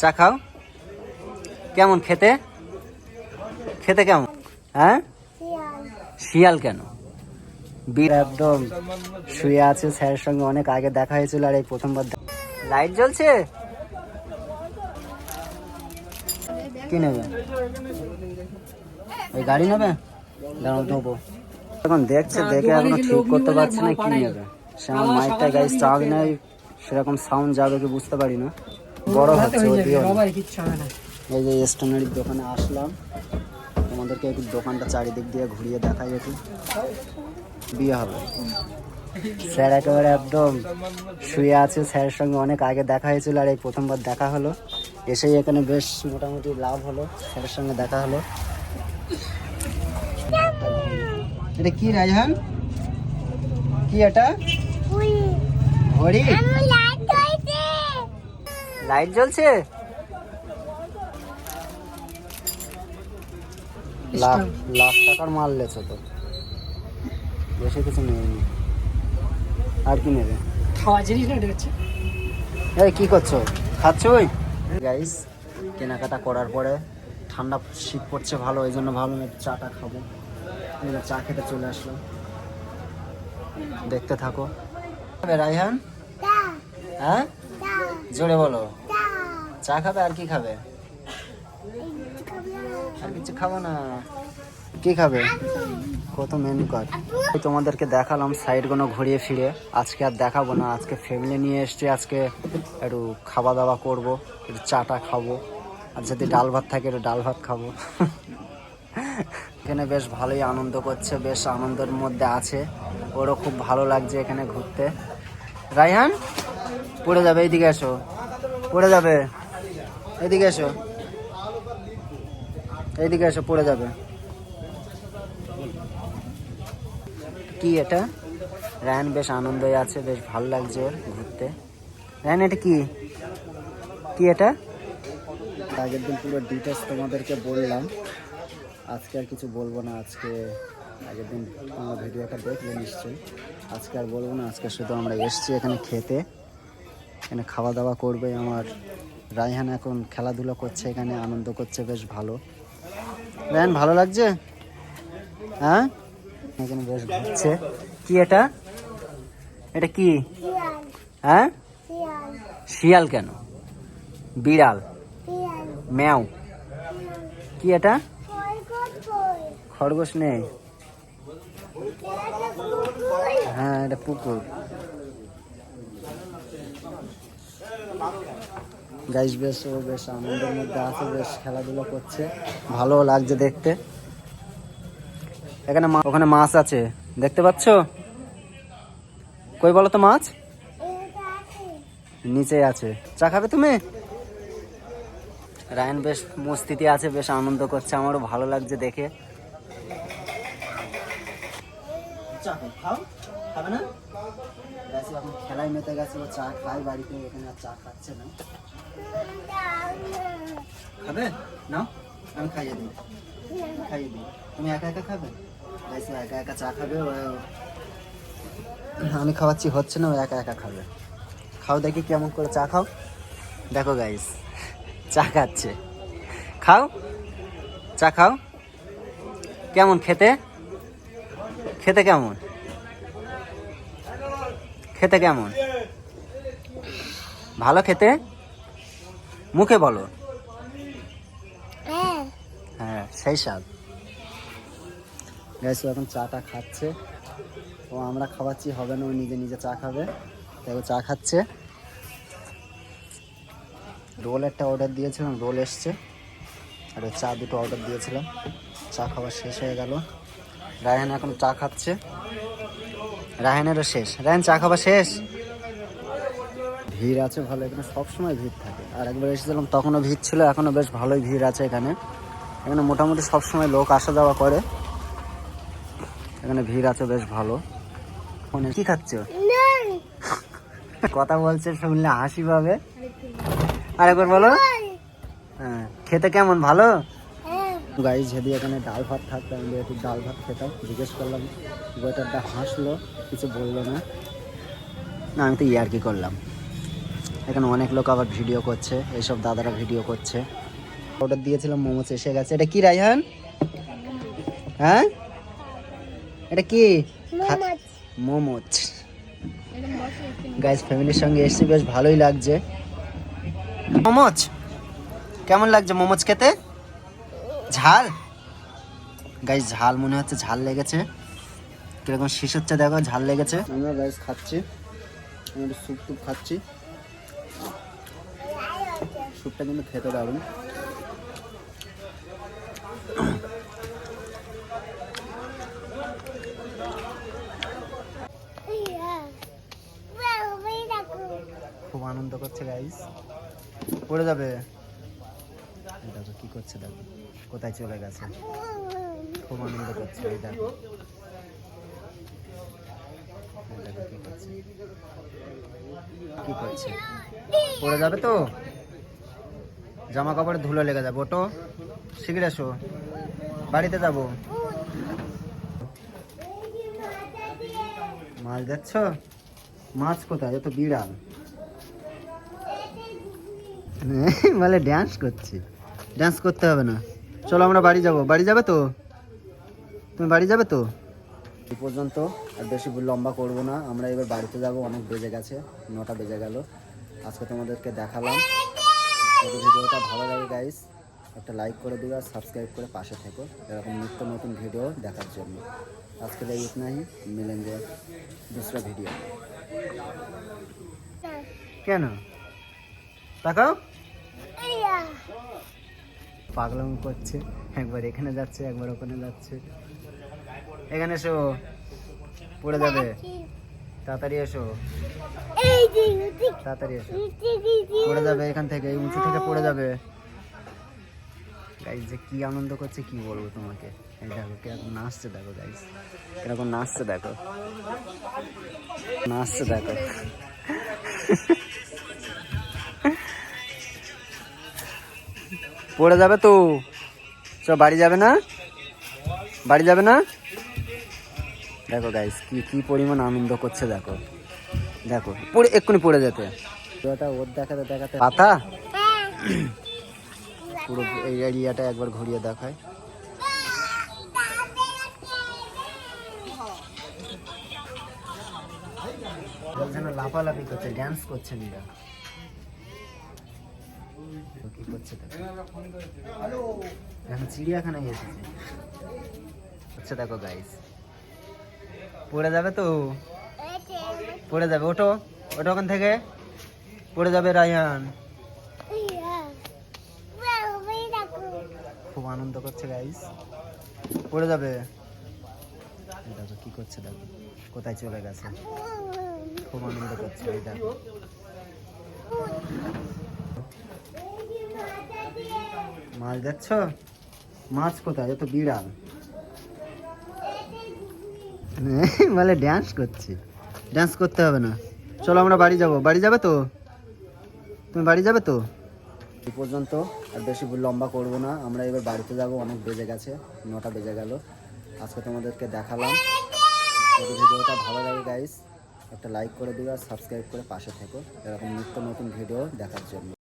চা খাও। কেমন খেতে? খেতে কেমন? হ্যাঁ? শিয়াল। কেন? বীর একদম শুয়ে আছে স্যারের সঙ্গে অনেক আগে দেখা হয়েছিল আর এই প্রথমবার লাইট জ্বলছে? কি নেবে? ওই গাড়ি নেবে? দাঁড়াও দেবো এখন দেখছে দেখে এখনও ঠিক করতে পারছে না কি নেবে? সে আমার মাইকটা গাইজ চার্জ নেই সেরকম সাউন্ড যাবে কি বুঝতে পারি না। বড় হচ্ছে ওদিও এই যে স্টেশনারির দোকানে আসলাম। তোমাদেরকে একটু দোকানটা চারিদিক দিয়ে ঘুরিয়ে দেখাই একটু। বিয়ে হবে। স্যার একেবারে একদম শুয়ে আছে। স্যারের সঙ্গে অনেক আগে দেখা হয়েছিল আর এই প্রথমবার দেখা হলো। এসেই এখানে বেশ মোটামুটি লাভ হলো। স্যারের সঙ্গে দেখা হলো। এটা কি রাজহান কি এটা? ঘড়ি লাইট জ্বলছে? লাখ লাখ টাকার মাল লেছে তো। বেশি কিছু নেয়নি আর কি নেবে? খাওয়া জিনিস না হচ্ছে। এই কি করছ? খাচ্ছ ওই? গাইস কেনাকাটা করার পরে ঠান্ডা শীত পড়ছে ভালো এই জন্য ভালো একটু চাটা খাব। চা খেতে চলে আসলো দেখতে থাকো। রাইহান? হ্যাঁ? জোরে বলো। চা। খাবে আর কি খাবে? আর কিছু খাব না। কি খাবে? কত মেনু কার্ড এই তোমাদেরকে দেখালাম সাইডগুলো ঘুরিয়ে ফিরে। আজকে আর দেখাবো না। আজকে ফ্যামিলি নিয়ে এসছি। আজকে একটু খাওয়া দাওয়া করব একটু চাটা খাব। আর যদি ডাল ভাত থাকে একটু ডাল ভাত খাব। এখানে বেশ ভালোই আনন্দ করছে বেশ আনন্দের মধ্যে আছে। ওরও খুব ভালো লাগছে এখানে ঘুরতে। রাইহান? পড়ে যাবে এইদিকে এসো। পড়ে যাবে। এইদিকে এসো। এইদিকে এসো, পড়ে যাবে। কি এটা? রায়ন বেশ আনন্দই আছে, বেশ ভালো লাগছে ওর ঘুরতে। রায়ন, এটা কি? কি এটা? আগের দিন পুরো ডিটেলস তোমাদেরকে বললাম। আজকে আর কিছু বলব না, আজকে আগের দিন তোমরা ভিডিওটা দেখলে নিশ্চয়ই। আজকে আর বলব না, আজকে শুধু আমরা এসছি এখানে খেতে। এখানে খাওয়া দাওয়া করবে আমার রায়হান এখন খেলাধুলা করছে, এখানে আনন্দ করছে, বেশ ভালো। রায়হান, ভালো লাগছে? হ্যাঁ? এখানে বেশ ঘুরছে। কি এটা? এটা কি? হ্যাঁ? শিয়াল কেন? বিড়াল। ম্যাও। কি এটা? খরগোশ নেই। হ্যাঁ এটা পুকুর। গাইস বেশ, ও বেশ আনন্দের মধ্যে আছে, বেশ খেলাধুলা করছে। ভালো লাগছে দেখতে। এখানে ওখানে মাছ আছে। দেখতে পাচ্ছ? কই বলো তো মাছ? নিচে আছে। চা খাবে তুমি? রায়ন বেশ মস্তিতে আছে, বেশ আনন্দ করছে। আমারও ভালো লাগছে দেখে। খাবে না? গেছে, এখন খেলায় মেতে গেছে ও চা খায় বাড়িতে, এখানে আর চা খাচ্ছে না। খাবে? না আমি খাইয়ে দিই। খাইয়ে দিই। তুমি একা একা খাবে? গাইছে একা একা চা খাবে, ও আমি খাওয়াচ্ছি, হচ্ছে না, ও একা একা খাবে। খাও দেখি কেমন করে চা খাও। দেখো গাইস চা খাচ্ছে। খাও? চা খাও? কেমন, খেতে? খেতে কেমন? খেতে কেমন? ভালো খেতে? মুখে বলো। হ্যাঁ। সেই স্বাদ। গ্যাস এখন চাটা খাচ্ছে। ও আমরা খাওয়াচ্ছি হবে না ও নিজে নিজে চা খাবে। তাই ও চা খাচ্ছে। রোল একটা অর্ডার দিয়েছিলাম রোল এসছে। আর চা দুটো অর্ডার দিয়েছিলাম। চা খাওয়া শেষ হয়ে গেল। রায়হান এখন চা খাচ্ছে। রায়হানেরও শেষ। রায়হান চা খাওয়া শেষ? ভিড় আছে ভালো এখানে সবসময় ভিড় থাকে। আর একবার এসেছিলাম তখনও ভিড় ছিল এখনও বেশ ভালোই ভিড় আছে এখানে। এখানে মোটামুটি সবসময় লোক আসা যাওয়া করে। এখানে ভিড় আছে বেশ ভালো। ফোনে কি খাচ্ছ? কথা বলছে শুনলে হাসি পাবে। আরেকবার বলো। হ্যাঁ খেতে কেমন ভালো? গাইজ যদি এখানে ডাল ভাত থাকতো আমি একটু ডাল ভাত খেতাম। জিজ্ঞেস করলাম ওয়েটারটা হাসলো কিছু বলল না। না আমি তো ইয়ার্কি করলাম। এখানে অনেক লোক আবার ভিডিও করছে এইসব দাদারা ভিডিও করছে। অর্ডার দিয়েছিলাম মোমোস এসে গেছে। এটা কি রাইহান হ্যাঁ? এটা কি? মোমোজ। গাইজ ফ্যামিলির সঙ্গে এসেছি বেশ ভালোই লাগছে। মোমোজ? কেমন লাগছে মোমোজ খেতে? ঝাল? গাইস ঝাল মনে হচ্ছে ঝাল লেগেছে। কীরকম শেষ হচ্ছে দেখো ঝাল লেগেছে। আমরা গাইস খাচ্ছি। আমরা স্যুপ টুপ খাচ্ছি। স্যুপটা কিন্তু খেতে দারুণ। খুব আনন্দ করছে গাইস পড়ে যাবে। দেখো, কি করছে দেখো? কোথায় চলে গেছে? খুব আনন্দ করছে, এই দেখো। কি করছে? পড়ে যাবে তো? জামা কাপড়ে ধুলো লেগে যাবে। ওটো, শিগগির এসো। বাড়িতে যাব। মাছ দেখছ? মাছ কোথায়? তো বিড়াল। বলে ড্যান্স করছি। ডান্স করতে হবে না। চলো আমরা বাড়ি যাব। বাড়ি যাবে তো? তুমি বাড়ি যাবে তো? এ পর্যন্ত আর বেশি লম্বা করব না। আমরা এবার বাড়িতে যাব। অনেক বেজে গেছে। নটা বেজে গেল। আজকে তোমাদেরকে দেখালাম। ভিডিওটা ভালো লাগে গাইস একটা লাইক করে দিও আর সাবস্ক্রাইব করে পাশে থেকো। এরকম নিত্য নতুন ভিডিও দেখার জন্য। আজকে লাই নাই মিলেন মিলেঙ্গে দুসরা ভিডিও কেন? তাকাও। পাগলাম করছে। একবার এখানে যাচ্ছে, একবার ওখানে যাচ্ছে। এখানে এসো। পড়ে যাবে। তাড়াতাড়ি এসো। তাড়াতাড়ি এসো। পড়ে যাবে এখান থেকে, এই উঁচু থেকে পড়ে যাবে। গাইজ যে কি আনন্দ করছে, কি বলব তোমাকে? এই দেখো, কীরকম নাচছে, দেখো গাইজ কীরকম নাচছে, দেখো। নাচছে, দেখো। পড়ে যাবে তো। চ বাড়ি যাবে না? বাড়ি যাবে না? দেখো গাইস কি কি পরিমাণ আনন্দ করছে, দেখো। দেখো, পড়ে, এক্ষুনি পড়ে যেতে। ওর দেখাতে দেখাতে। পাতা? পুরো এই এরিয়াটা একবার ঘুরিয়ে দেখায়। লাফালাফি করছে ড্যান্স করছে নিরা কি করছে দেখো। এখন চিড়িয়াখানায় এসেছে। আচ্ছা দেখো গাইস পড়ে যাবে তো? পড়ে যাবে। ওঠো। ওঠো ওখান থেকে। পড়ে যাবে রায়ান। খুব আনন্দ করছে গাইস পড়ে যাবে। দেখো কি করছে দেখো। কোথায় চলে গেছে? খুব আনন্দ করছে। দেখো। মাছ দেখছ? মাছ কোথায়? এ তো বিড়াল। বলে ড্যান্স করছে। ড্যান্স করতে হবে না। চলো আমরা বাড়ি যাব। বাড়ি যাবে তো? তুমি বাড়ি যাবে তো? এই পর্যন্ত, আর বেশি লম্বা করব না। আমরা এবার বাড়িতে যাব। অনেক বেজে গেছে। নটা বেজে গেল। আজকে তোমাদেরকে দেখালাম। ভিডিওটা ভালো লাগে গাইস একটা লাইক করে দিও আর সাবস্ক্রাইব করে পাশে থেকো। এরকম নিত্য নতুন ভিডিও দেখার জন্য।